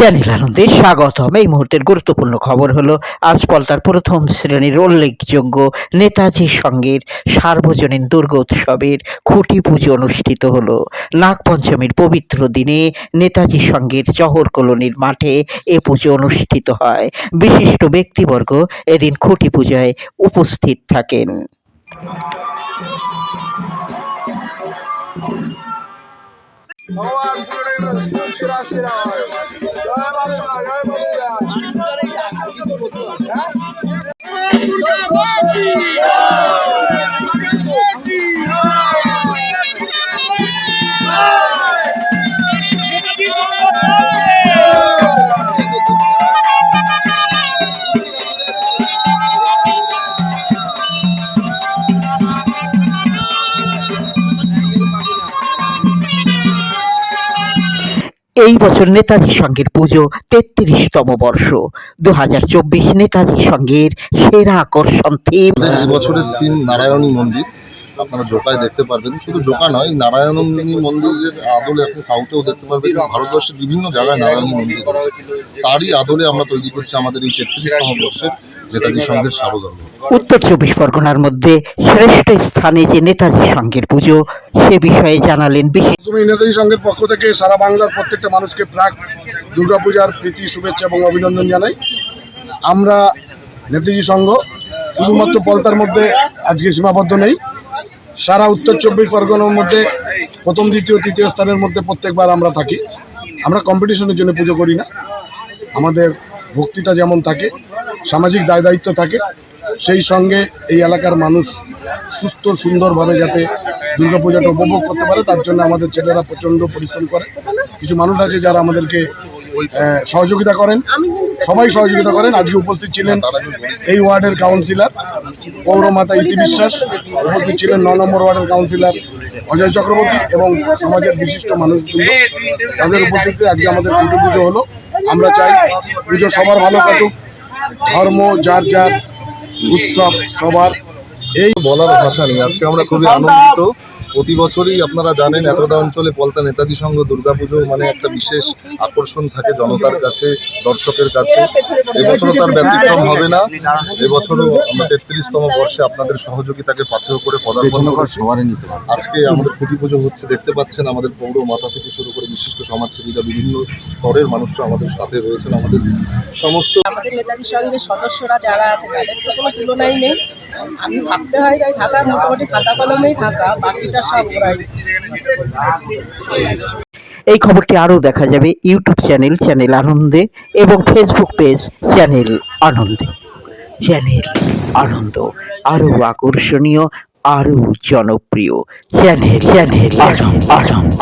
Channel আনন্দে স্বাগতম। এই মুহূর্তের গুরুত্বপূর্ণ খবর হলো, আজ পলতার প্রথম শ্রেণির উল্লেখযোগ্য নেতাজি সঙ্গের সার্বজনীন দুর্গোৎসবের খুঁটি পুজো অনুষ্ঠিত হলো। নাগপঞ্চমীর পবিত্র দিনে নেতাজি সঙ্গের চহর কলোনির মাঠে এ পুজো অনুষ্ঠিত হয়। বিশিষ্ট ব্যক্তিবর্গ এদিন খুঁটি পূজায় উপস্থিত থাকেন। ভগবান পুরো সেরা সেরা হয় Acabou! এই বছর নেতাজি সঙ্গের পুজো তেত্রিশতম বর্ষ। দু হাজার চব্বিশ নেতাজি সঙ্গের সেরা আকর্ষণ থিম এই বছরের থিম নারায়ণী মন্দির। আপনারা জোকায় দেখতে পারবেন। শুধু জোকা নয়, নারায়ণী মন্দিরের আদলে আপনি সাউথেও দেখতে পারবেন। ভারতবর্ষের বিভিন্ন জায়গায় নারায়ণী মন্দির রয়েছে। তারই আদলে আমরা তৈরি করছি আমাদের এই তেত্রিশতম বর্ষের নেতাজি সঙ্গের সারদর্ভ উত্তর চব্বিশ পরগনার মধ্যে শ্রেষ্ঠ স্থানে যে নেতাজি সঙ্গের পুজো সে বিষয়ে জানালেন বিশেষ তুমি নেতাজি সংঘের পক্ষ থেকে সারা বাংলার প্রত্যেকটা মানুষকে প্রাক দুর্গাপূজার প্রীতি শুভেচ্ছা এবং অভিনন্দন জানাই। আমরা নেতাজি সংঘ শুধুমাত্র পলতার মধ্যে আজকে সীমাবদ্ধ নেই। সারা উত্তর চব্বিশ পরগনার মধ্যে প্রথম দ্বিতীয় তৃতীয় স্থানের মধ্যে প্রত্যেকবার আমরা থাকি। আমরা কম্পিটিশনের জন্য পুজো করি না। আমাদের ভক্তিটা যেমন থাকে সামাজিক দায় দায়িত্ব থাকে, সেই সঙ্গে এই এলাকার মানুষ সুস্থ, সুন্দরভাবে যাতে দুর্গাপূজাটা উপভোগ করতে পারে, তার জন্য আমাদের ছেলেরা প্রচণ্ড পরিশ্রম করে। কিছু মানুষ আছে যারা আমাদেরকে সহযোগিতা করেন। সবাই সহযোগিতা করেন। আজকে উপস্থিত ছিলেন এই ওয়ার্ডের কাউন্সিলর, পৌরমাতা ইতি বিশ্বাস, উপস্থিত ছিলেন ন নম্বর ওয়ার্ডের কাউন্সিলর অজয় চক্রবর্তী এবং সমাজের বিশিষ্ট মানুষগুলো তাদের উপস্থিতিতে আজকে আমাদের পুজো পুজো হলো। আমরা চাই পুজো সবার ভালো কাটুক। ধর্ম যার যার উৎসব সবার। এই বলার ভাষা নেই। আজকে আমরা খুবই আনন্দিত। প্রতি বছরই আপনারা জানেন এতটা অঞ্চলে পলতা নেতাজি সংঘ দুর্গাপুজো মানে একটা বিশেষ আকর্ষণ থাকে জনতার কাছে দর্শকের কাছে। এবছরও তার ব্যতিক্রম হবে না। এবছরও আমরা তেত্রিশতম বর্ষে আপনাদের সহযোগিতাকে পাথেয় করে পদার্পণ করেছি। আজকে আমাদের খুঁটি পুজো হচ্ছে দেখতে পাচ্ছেন আমাদের পৌর মাথা থেকে শুরু করে বিশিষ্ট সমাজসেবীরা বিভিন্ন স্তরের মানুষরা আমাদের সাথে রয়েছেন আমাদের সমস্ত আমাদের নেতাজি সঙ্গের সদস্যরা যারা আছে তাদের তো কোনো তুলনাই নেই। আমি থাকতে হয় তাই থাকা মোটামুটি খাতা কলমেই থাকা বাকিটা এই খবরটি আরও দেখা যাবে ইউটিউব চ্যানেল চ্যানেল আনন্দে এবং ফেসবুক পেজ চ্যানেল আনন্দে। চ্যানেল আনন্দ, আরও আকর্ষণীয়, আরও জনপ্রিয়। Channel channel Ananda.